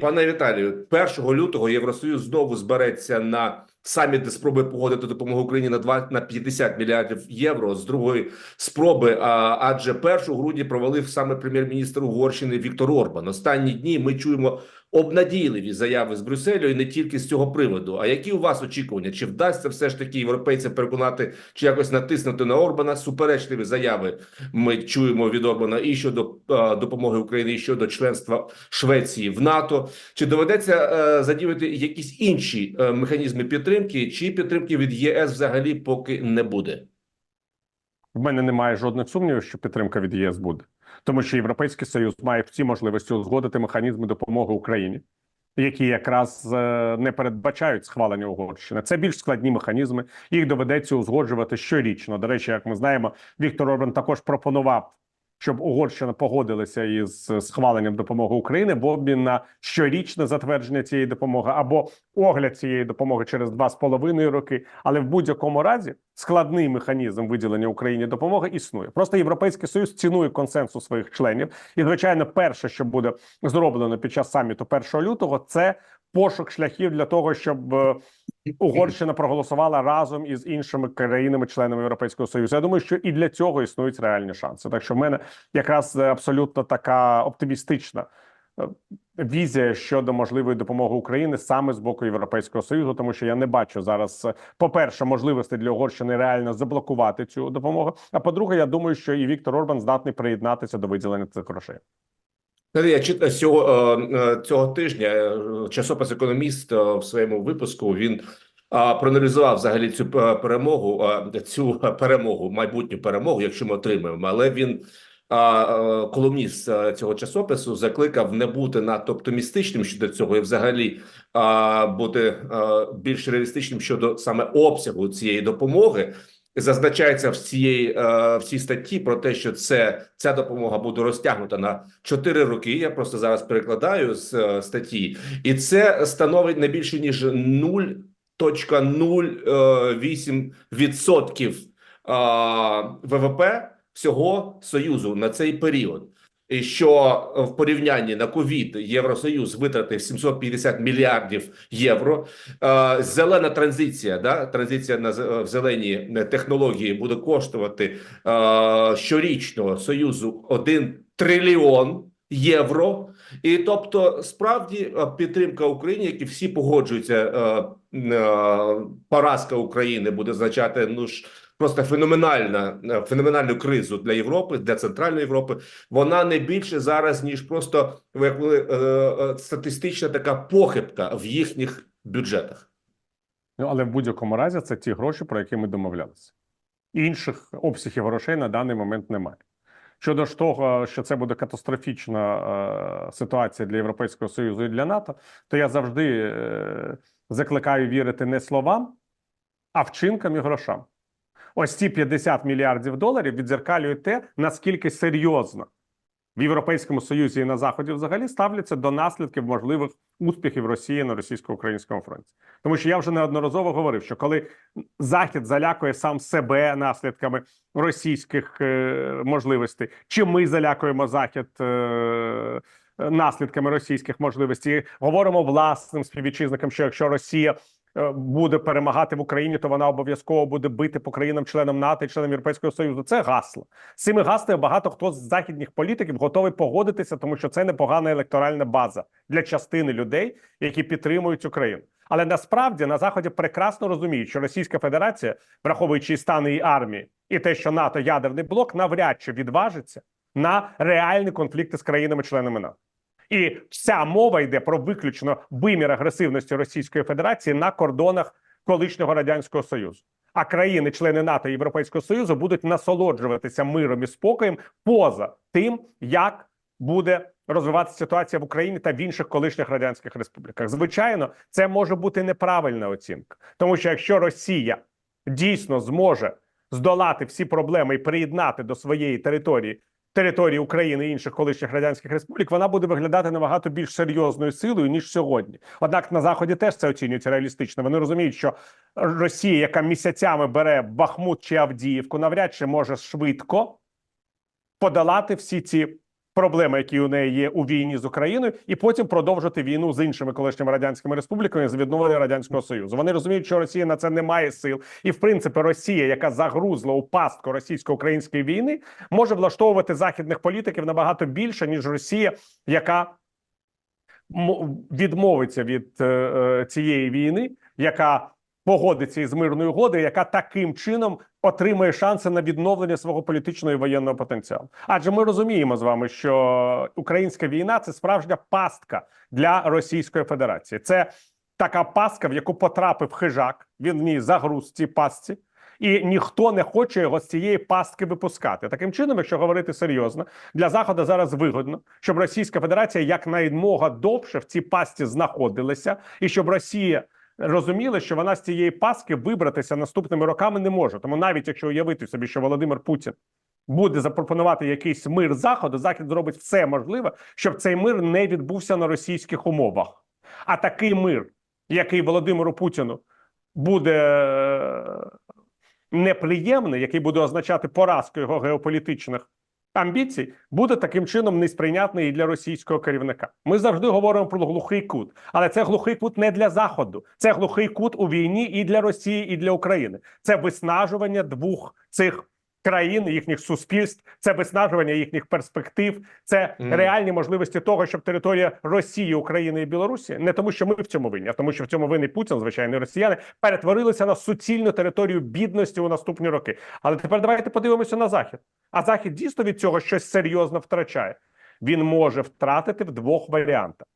Пане Віталію, 1 лютого Євросоюз знову збереться на саміт, де спроби погодити допомогу Україні на 2, на 50 мільярдів євро з другої спроби. А адже 1 грудня провалив саме прем'єр-міністр Угорщини Віктор Орбан. Останні дні ми чуємо обнадійливі заяви з Брюсселю і не тільки з цього приводу. А які у вас очікування? Чи вдасться все ж таки європейцям переконати чи якось натиснути на Орбана? Суперечливі заяви ми чуємо від Орбана і щодо е, допомоги Україні, і щодо членства Швеції в НАТО. Чи доведеться е, задіяти якісь інші е, механізми підтримки, чи підтримки від ЄС взагалі поки не буде? В мене немає жодних сумнівів, що підтримка від ЄС буде, тому що Європейський Союз має всі можливості узгодити механізми допомоги Україні, які якраз е, не передбачають схвалення Угорщини. Це більш складні механізми. Їх доведеться узгоджувати щорічно. До речі, як ми знаємо, Віктор Орбан також пропонував. Щоб Угорщина погодилася із схваленням допомоги України в обмін на щорічне затвердження цієї допомоги або огляд цієї допомоги через два з половиною роки. Але в будь-якому разі складний механізм виділення Україні допомоги існує. Просто європейський союз цінує консенсус своїх членів. І звичайно, перше, що буде зроблено під час саміту 1 лютого, це пошук шляхів для того, щоб е, Угорщина проголосувала разом із іншими країнами-членами Європейського Союзу. Я думаю, що і для цього існують реальні шанси. Так що в мене якраз е, абсолютно така оптимістична е, візія щодо можливої допомоги України саме з боку Європейського союзу, тому що я не бачу зараз, е, по-перше, можливості для Угорщини реально заблокувати цю допомогу. А по-друге, я думаю, що і Віктор Орбан здатний приєднатися до виділення цих грошей. Я читав цього, е, е, цього тижня е, часопис економіст в своєму випуску він проаналізував взагалі цю перемогу, цю перемогу, майбутню перемогу, якщо ми отримаємо. Але він колумніст цього часопису закликав не бути надто оптимістичним щодо цього, і взагалі бути більш реалістичним щодо саме обсягу цієї допомоги. Зазначається в цієї е, в цій статті про те, що це ця допомога буде розтягнута на 4 роки. Я просто зараз перекладаю з е, статті, і це становить не більше ніж 0,08% відсотків е, ВВП всього союзу на цей період. Що в порівнянні на ковід Євросоюз витратив 750 мільярдів євро. Е, Зелена транзиція, да транзиція на в зелені е, технології буде коштувати е, щорічно союзу 1 трильйон євро. І тобто, справді е, підтримка Україні, як і всі погоджуються, е, е, поразка України буде означати ну ж просто феноменальна е, феноменальну кризу для Європи, для центральної Європи. Вона не більше зараз ніж просто як е, е, статистична така похибка в їхніх бюджетах. Ну але в будь-якому разі це ті гроші, про які ми домовлялися. Інших обсягів грошей на даний момент немає. Щодо ж того, що це буде катастрофічна е, ситуація для Європейського Союзу і для НАТО, то я завжди е, закликаю вірити не словам, а вчинкам і грошам. Ось ці 50 мільярдів доларів відзеркалюють те, наскільки серйозно в Європейському Союзі і на Заході взагалі ставляться до наслідків можливих успіхів Росії на російсько-українському фронті. Тому що я вже неодноразово говорив, що коли Захід залякує сам себе наслідками російських е, можливостей, чи ми залякуємо Захід е, наслідками російських можливостей, говоримо власним співвітчизникам, що якщо Росія буде перемагати в Україні, то вона обов'язково буде бити по країнам-членам НАТО і членам Європейського Союзу. Це гасло. З цими гаслами багато хто з західних політиків готовий погодитися, тому що це непогана електоральна база для частини людей, які підтримують Україну. Але насправді на заході прекрасно розуміють, що Російська Федерація, враховуючи і стан її армії, і те, що НАТО ядерний блок, навряд чи відважиться на реальні конфлікти з країнами-членами НАТО. І вся мова йде про виключно вимір агресивності Російської Федерації на кордонах колишнього радянського союзу. А країни-члени НАТО і Європейського Союзу будуть насолоджуватися миром і спокоєм поза тим, як буде розвиватися ситуація в Україні та в інших колишніх радянських республіках. Звичайно, це може бути неправильна оцінка, тому що якщо Росія дійсно зможе здолати всі проблеми і приєднати до своєї території території України і інших колишніх радянських республік, вона буде виглядати набагато більш серйозною силою ніж сьогодні. Однак на заході теж це оцінюється реалістично. Вони розуміють, що Росія, яка місяцями бере Бахмут чи Авдіївку, навряд чи може швидко подолати всі ці проблеми, які у неї є у війні з Україною, і потім продовжити війну з іншими колишніми радянськими республіками з відновлення радянського союзу. Вони розуміють, що Росія на це не має сил, і в принципі Росія, яка загрузла у пастку російсько-української війни, може влаштовувати західних політиків набагато більше ніж Росія, яка відмовиться від е, е, цієї війни, яка погодиться із мирною угодою, яка таким чином отримує шанси на відновлення свого політичного і воєнного потенціалу. Адже ми розуміємо з вами, що українська війна це справжня пастка для Російської Федерації. Це така пастка, в яку потрапив хижак. Він в ній загруз в цій пастці. І ніхто не хоче його з цієї пастки випускати. Таким чином, якщо говорити серйозно, для заходу зараз вигодно, щоб Російська Федерація якнаймога довше в цій пастці знаходилася, і щоб Росія розуміла, що вона з цієї пастки вибратися наступними роками не може. Тому навіть якщо уявити собі, що Володимир Путін буде запропонувати якийсь мир заходу, захід зробить все можливе, щоб цей мир не відбувся на російських умовах. А такий мир, який Володимиру Путіну буде е, неприємний, який буде означати поразку його геополітичних амбіцій, буде таким чином несприйнятний і для російського керівника. Ми завжди говоримо про глухий кут, але це глухий кут не для заходу, це глухий кут у війні і для Росії, і для України. Це виснажування двох цих. Країн їхніх суспільств, це виснажування їхніх перспектив, це Мгм. реальні можливості того, щоб територія Росії, України і Білорусі не тому, що ми в цьому винні, а тому, що в цьому винний Путін, звичайно, і росіяни перетворилися на суцільну територію бідності у наступні роки. Але тепер давайте подивимося на захід. А захід дійсно від цього щось серйозно втрачає. Він може втратити в двох варіантах.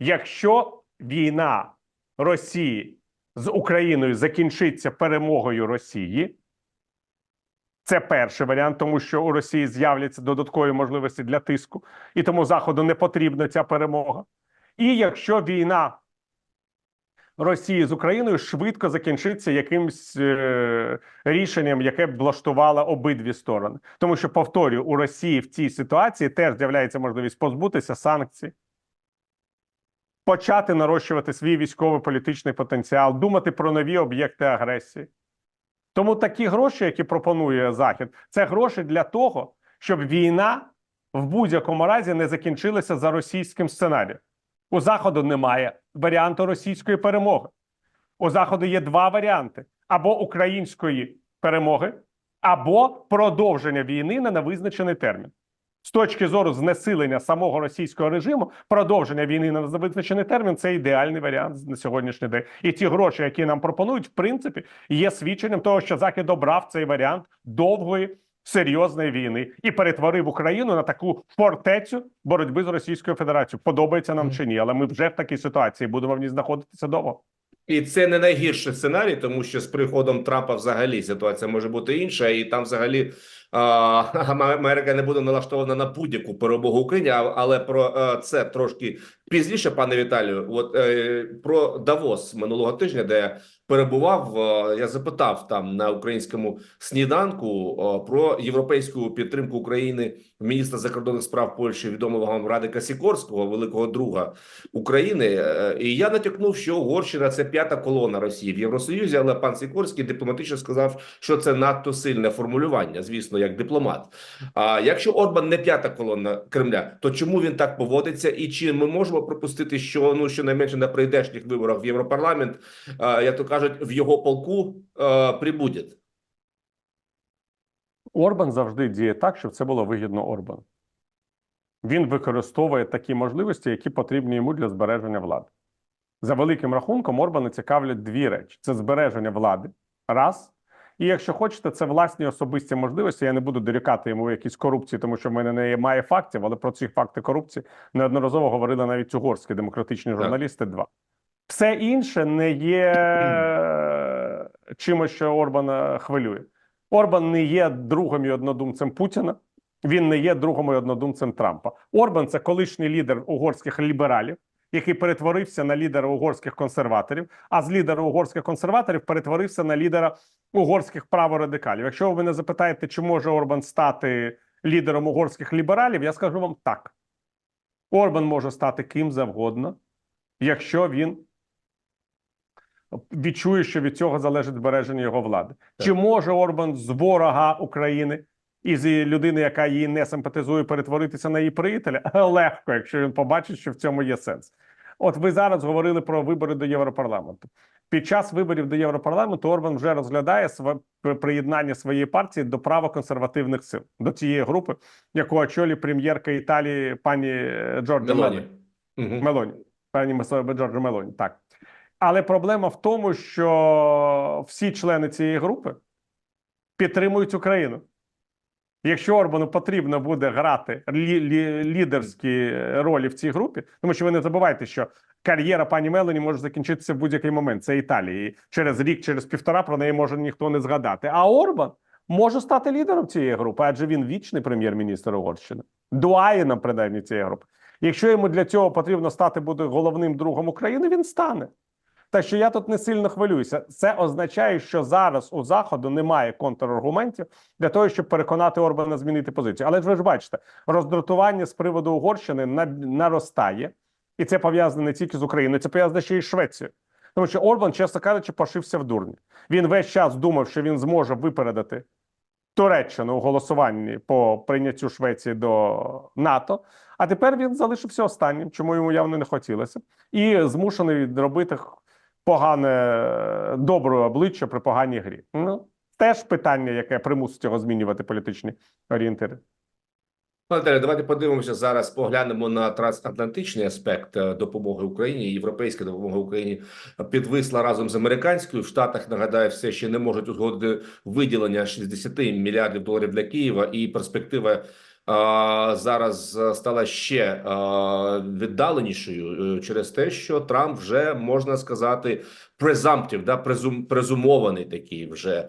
Якщо війна Росії з Україною закінчиться перемогою Росії. Це перший варіант, тому що у Росії з'являться додаткові можливості для тиску, і тому Заходу не потрібна ця перемога. І якщо війна Росії з Україною швидко закінчиться якимсь е, рішенням, яке б влаштувало обидві сторони, тому що повторюю, у Росії в цій ситуації теж з'являється можливість позбутися санкцій, почати нарощувати свій військово-політичний потенціал, думати про нові об'єкти агресії. Тому такі гроші, які пропонує Захід, це гроші для того, щоб війна в будь-якому разі не закінчилася за російським сценарієм. У Заходу немає варіанту російської перемоги. У Заходу є два варіанти: або української перемоги, або продовження війни на невизначений термін. З точки зору знесилення самого російського режиму, продовження війни на невизначений термін це ідеальний варіант на сьогоднішній день. І ті гроші, які нам пропонують, в принципі, є свідченням того, що Захід обрав цей варіант довгої серйозної війни і перетворив Україну на таку фортецю боротьби з Російською Федерацією. Подобається нам чи ні, але ми вже в такій ситуації будемо в ній знаходитися довго. І це не найгірший сценарій, тому що з приходом Трампа взагалі ситуація може бути інша, і там взагалі Америка не буде налаштована на будь-яку перемогу Україні. Але про е, це трошки пізніше, пане Віталію. От е, про Давос минулого тижня, де я перебував, е, я запитав там на українському сніданку про європейську підтримку України міністра закордонних справ Польщі, відомого вам Радика Сікорського, великого друга України. І я натякнув, що Угорщина це п'ята колона Росії в Євросоюзі, але пан Сікорський дипломатично сказав, що це надто сильне формулювання, звісно, як дипломат. А якщо Орбан не п'ята колона Кремля, то чому він так поводиться? І чи ми можемо пропустити, що ну щонайменше на прийдешніх виборах в Європарламент, як то кажуть, в його полку прибуде? Орбан завжди діє так, щоб це було вигідно Орбану. Він використовує такі можливості, які потрібні йому для збереження влади. За великим рахунком, Орбана цікавлять дві речі: це збереження влади, раз. І якщо хочете, це власні особисті можливості. Я не буду дорікати йому якісь корупції, тому що в мене немає фактів, але про ці факти корупції неодноразово говорили навіть угорські демократичні журналісти. Два все інше не є чимось, що Орбана хвилює. Орбан не є другом і однодумцем Путіна. Він не є другом і однодумцем Трампа. Орбан це колишній лідер угорських лібералів, який перетворився на лідера угорських консерваторів, а з лідера угорських консерваторів перетворився на лідера угорських праворадикалів. Якщо ви мене запитаєте, чи може Орбан стати лідером угорських лібералів, я скажу вам так: Орбан може стати ким завгодно, якщо він відчує, що від цього залежить збереження його влади. Так. Чи може Орбан з ворога України із людини, яка її не симпатизує, перетворитися на її приятеля легко, якщо він побачить, що в цьому є сенс. От ви зараз говорили про вибори до Європарламенту. Під час виборів до Європарламенту Орбан вже розглядає св... приєднання своєї партії до правоконсервативних сил до цієї групи, яку очолює прем'єрка Італії пані е, Джорджа Мелоні. Мелоні, пані Месове Джорджа Мелоні. Так. Але проблема в тому, що всі члени цієї групи підтримують Україну. Якщо Орбану потрібно буде грати лі, лі, лідерські ролі в цій групі, тому що ви не забувайте, що кар'єра пані Мелоні може закінчитися в будь-який момент. Це Італія. І через рік, через півтора про неї може ніхто не згадати. А Орбан може стати лідером цієї групи, адже він вічний прем'єр-міністр Угорщини, дуаєном принаймні цієї групи. Якщо йому для цього потрібно стати буде головним другом України, він стане. Так що я тут не сильно хвилююся. Це означає, що зараз у заходу немає контраргументів для того, щоб переконати Орбана змінити позицію. Але ж ви ж бачите, роздратування з приводу Угорщини на- наростає, і це пов'язане не тільки з Україною, це пов'язане ще й з Швецією. Тому що Орбан, чесно кажучи, пошився в дурні. Він весь час думав, що він зможе випередити Туреччину у голосуванні по прийняттю Швеції до НАТО. А тепер він залишився останнім, чому йому явно не хотілося, і змушений робити погане добре обличчя при поганій грі. Ну теж питання, яке примусить його змінювати політичні орієнтири. Пане давайте подивимося зараз. Поглянемо на трансатлантичний аспект е, допомоги Україні. Європейська допомога Україні підвисла разом з американською. В Штатах нагадаю, все ще не можуть узгодити виділення 60 мільярдів доларів для Києва, і перспектива е, зараз е, стала ще е, віддаленішою е, через те, що Трамп вже можна сказати презамптів, да презум, презумований такий вже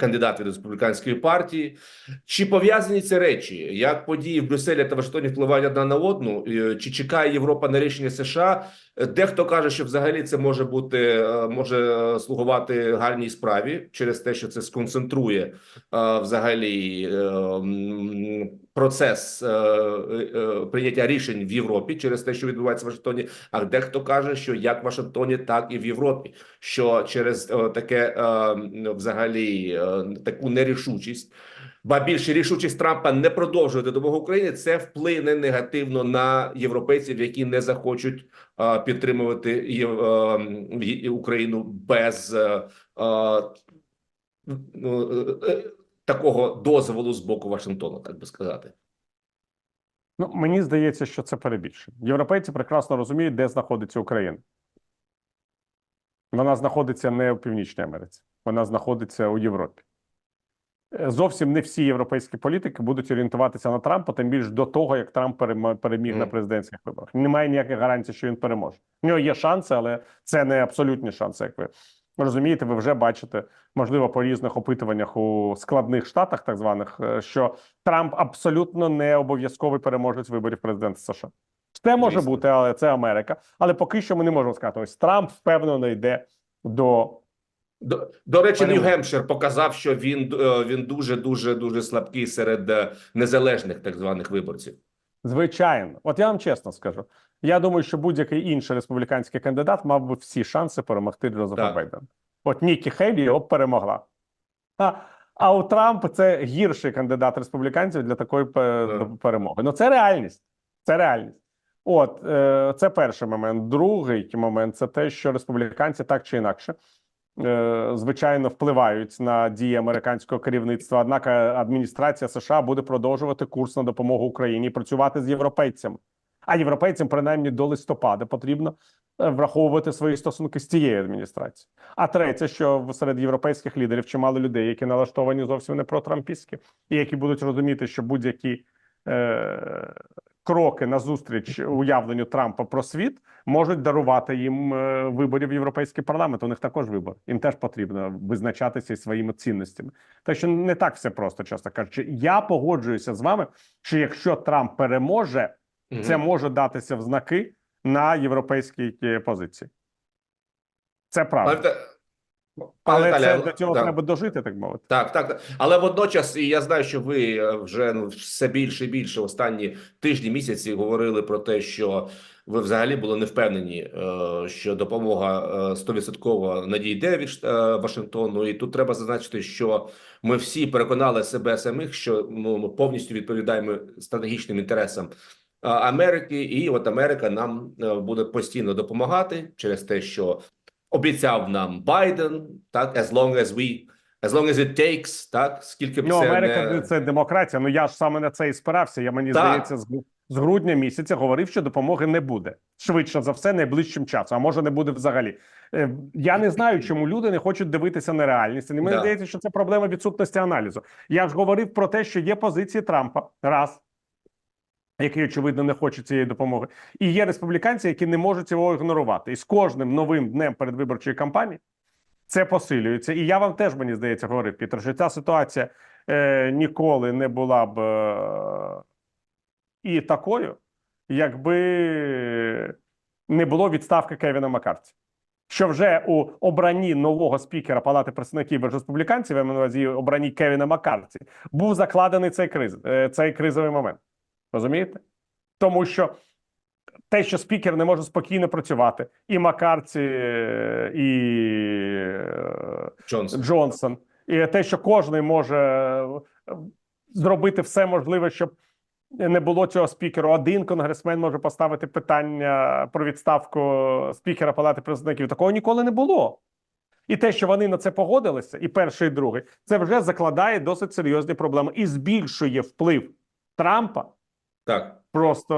кандидат від республіканської партії. Чи пов'язані ці речі? Як події в Брюсселі та Вашингтоні впливають одна на одну? Чи чекає Європа на рішення США? Дехто каже, що взагалі це може бути може слугувати гарній справі через те, що це сконцентрує взагалі процес е, е, прийняття рішень в Європі через те, що відбувається в Вашингтоні. А дехто каже, що як в Вашингтоні, так і в Європі, що через е, таке е, взагалі е, таку нерішучість. Ба більше рішучість Трампа не продовжувати допомогу Україні, це вплине негативно на європейців, які не захочуть е, підтримувати Є- е, Україну без е, е, ну, е, е, такого дозволу з боку Вашингтону, так би сказати. Ну мені здається, що це перебільшення. Європейці прекрасно розуміють, де знаходиться Україна. Вона знаходиться не у Північній Америці, вона знаходиться у Європі. Е, Зовсім не всі європейські політики будуть орієнтуватися на Трампа, тим більш до того, як Трамп перем- переміг на президентських виборах. Немає ніяких гарантій, що він переможе. У нього є шанси, але це не абсолютні шанси, як ви розумієте. Ви вже бачите, можливо, по різних опитуваннях у складних штатах, так званих, е, що Трамп абсолютно не обов'язковий переможець виборів президента США. Це може Звісно. бути, але це Америка. Але поки що ми не можемо сказати. Ось Трамп впевнено йде до До, до речі. Нью-Гемпшир показав, що він е, він дуже дуже дуже слабкий серед е, незалежних так званих виборців. Звичайно, от я вам чесно скажу. Я думаю, що будь-який інший республіканський кандидат мав би всі шанси перемогти Джозефа. Байдена. От Нікі Хейлі його перемогла. А, а у Трампа це гірший кандидат республіканців для такої Так. перемоги. Ну це реальність. Це реальність. От е, це перший момент. Другий момент це те, що республіканці так чи інакше. Е, Звичайно, впливають на дії американського керівництва. Однак е, адміністрація США буде продовжувати курс на допомогу Україні працювати з європейцями. А європейцям, принаймні до листопада, потрібно е, враховувати свої стосунки з цією адміністрацією. А третє, що серед європейських лідерів чимало людей, які налаштовані зовсім не протрампістськи, і які будуть розуміти, що будь-які е, кроки назустріч уявленню Трампа про світ можуть дарувати їм е, виборів в європейський парламент. У них також вибор. Їм теж потрібно визначатися своїми цінностями. Так що не так все просто, чесно кажучи. Я погоджуюся з вами, що якщо Трамп переможе, Мгм. це може датися в знаки на європейській позиції. Це правда. Та- пане Але це до цього да. треба дожити, так мовити. Так, так, так. Але водночас, і я знаю, що ви е, вже ну, все більше і більше останні тижні місяці говорили про те, що ви взагалі були не впевнені, е, що допомога е, 100% надійде від е, Вашингтону. І тут треба зазначити, що ми всі переконали себе самих, що ну, ми повністю відповідаємо стратегічним інтересам е, Америки, і от Америка нам е, буде постійно допомагати через те, що обіцяв нам Байден, так as long as we as long as it takes, так скільки б Ну, це Америка не... це демократія. Ну я ж саме на це і спирався. Я мені Так. здається, з, з грудня місяця говорив, що допомоги не буде швидше за все, найближчим часом, а може не буде взагалі. Е, Я не знаю, чому люди не хочуть дивитися на реальність. І мені Да. здається, що це проблема відсутності аналізу. Я ж говорив про те, що є позиції Трампа раз. Який очевидно не хоче цієї допомоги, і є республіканці, які не можуть цього ігнорувати. І з кожним новим днем передвиборчої кампанії це посилюється. І я вам теж мені здається говорив, Пітер, що ця ситуація е, ніколи не була б е, і такою, якби не було відставки Кевіна Маккарті. Що вже у обранні нового спікера Палати представників республіканців, я маю на увазі обранні Кевіна Маккарті, був закладений цей криз, е, цей кризовий момент. Розумієте? Тому що те, що спікер не може спокійно працювати, і Маккарті, е, і е, Джонсон. Джонсон, і те, що кожен може е, зробити все можливе, щоб не було цього спікеру. Один конгресмен може поставити питання про відставку спікера Палати представників. Такого ніколи не було. І те, що вони на це погодилися, і перший, і другий, це вже закладає досить серйозні проблеми і збільшує вплив Трампа Так. просто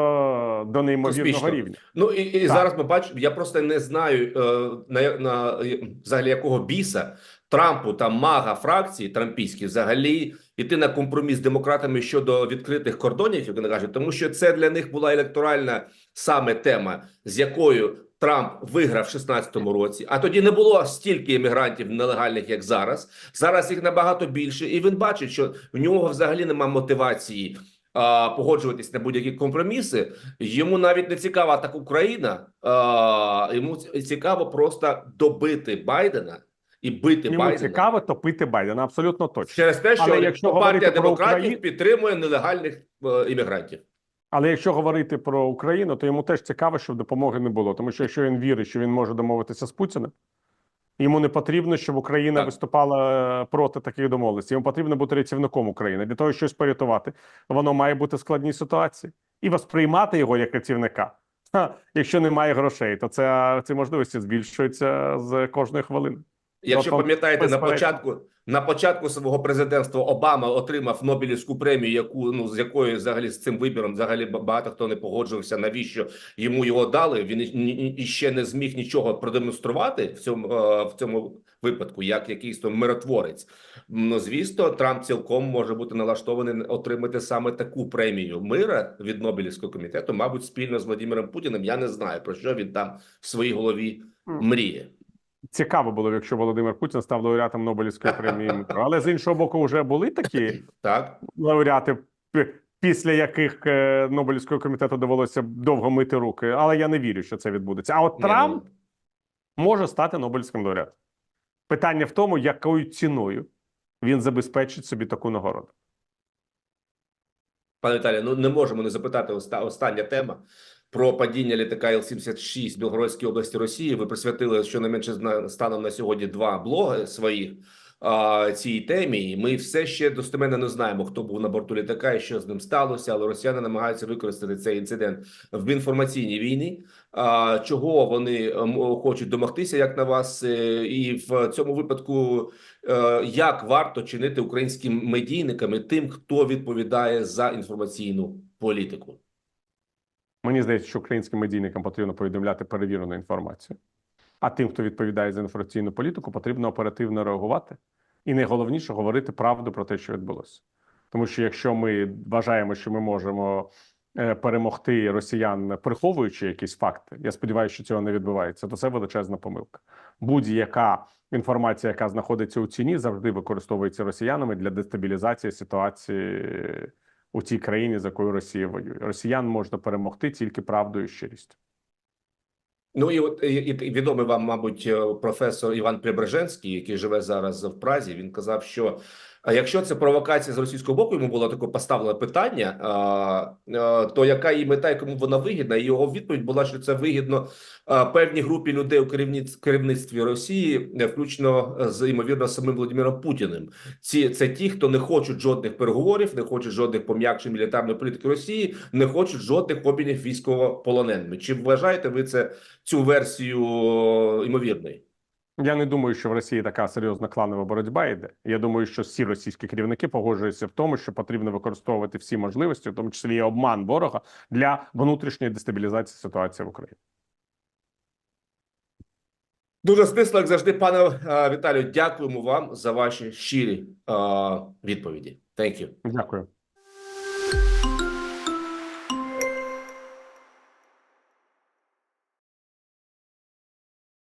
до неймовірного Космічно. рівня. Ну і, і Так. зараз ми бачимо. Я просто не знаю е, на, на взагалі якого біса Трампу та мага фракції трампійські взагалі йти на компроміс з демократами щодо відкритих кордонів, як вони кажуть, тому що це для них була електоральна саме тема, з якою Трамп виграв в 16-му році. А тоді не було стільки іммігрантів нелегальних, як зараз. Зараз їх набагато більше, і він бачить, що в нього взагалі немає мотивації. А, Погоджуватись на будь-які компроміси, йому навіть не цікава так Україна. А, йому цікаво просто добити Байдена і бити Йому Байдена цікаво топити Байдена, абсолютно точно. через те, що Але якщо партія демократів Україну- підтримує нелегальних е, іммігрантів. Але якщо говорити про Україну, то йому теж цікаво, щоб допомоги не було. Тому що якщо він вірить, що він може домовитися з Путіним, йому не потрібно, щоб Україна Так. виступала е, проти таких домовленостей. Йому потрібно бути рятівником України. Для того, щоб щось порятувати, воно має бути в складній ситуації. І восприймати його як рятівника. Ха, якщо немає грошей, то це ці можливості збільшуються з кожної хвилини. Якщо пам'ятаєте, на початку на початку свого президентства Обама отримав Нобелівську премію, яку ну з якою взагалі з цим вибіром взагалі ба- багато хто не погоджувався. Навіщо йому його дали? Він і- ще не зміг нічого продемонструвати в цьому е, в цьому випадку, як якийсь там миротворець. Ну звісно, Трамп цілком може бути налаштований отримати саме таку премію мира від Нобелівського комітету, мабуть, спільно з Владимиром Путіним. Я не знаю про що він там в своїй голові мріє. Цікаво було, б, якщо Володимир Путін став лауреатом Нобелівської премії. миру. Але з іншого боку, вже були такі Так. лауреати, після яких е, Нобелівського комітету довелося довго мити руки. Але я не вірю, що це відбудеться. А от Ні, ну, Трамп може стати Нобелівським лауреатом. Питання в тому, якою ціною він забезпечить собі таку нагороду. Пане Віталію, ну не можемо не запитати оста- остання тема про падіння літака Іл-76 в Білгородській області Росії. Ви присвятили щонайменше станом на сьогодні два блоги своїх а, цій темі. Ми все ще достеменно не знаємо, хто був на борту літака і що з ним сталося, але росіяни намагаються використати цей інцидент в інформаційній війні. А, чого вони ем, хочуть домогтися, як на вас, Е, і в цьому випадку Е, як варто чинити українським медійникам і тим, хто відповідає за інформаційну політику? Мені здається, що українським медійникам потрібно повідомляти перевірену інформацію. А тим, хто відповідає за інформаційну політику, потрібно оперативно реагувати. І найголовніше говорити правду про те, що відбулося. Тому що якщо ми вважаємо, що ми можемо е, перемогти росіян, приховуючи якісь факти, я сподіваюся, що цього не відбувається, то це величезна помилка. Будь-яка інформація, яка знаходиться у ціні, завжди використовується росіянами для дестабілізації ситуації у тій країні, за якою Росія воює. Росіян можна перемогти тільки правдою і щирістю. Ну і от і, і відомий вам, мабуть, е, професор Іван Прибереженський, який живе зараз в Празі. Він казав, що А якщо це провокація з російського боку, йому було таке поставлене питання, то яка її мета кому вона вигідна? І його відповідь була, що це вигідно певній групі людей у керівниц- керівництві Росії, е, включно з ймовірно самим Володимиром Путіним. Ці це ті, хто не хочуть жодних переговорів, не хочуть жодних пом'якшень мілітарної політики Росії, не хочуть жодних обмінів військовополоненими. Чи вважаєте ви це цю версію ймовірною? Я не думаю, що в Росії така серйозна кланова боротьба йде. Я думаю, що всі російські керівники погоджуються в тому, що потрібно використовувати всі можливості, в тому числі і обман ворога для внутрішньої дестабілізації ситуації в Україні. Дуже стисло, як завжди, пане Віталію. Дякуємо вам за ваші щирі відповіді. Thank you. Дякую.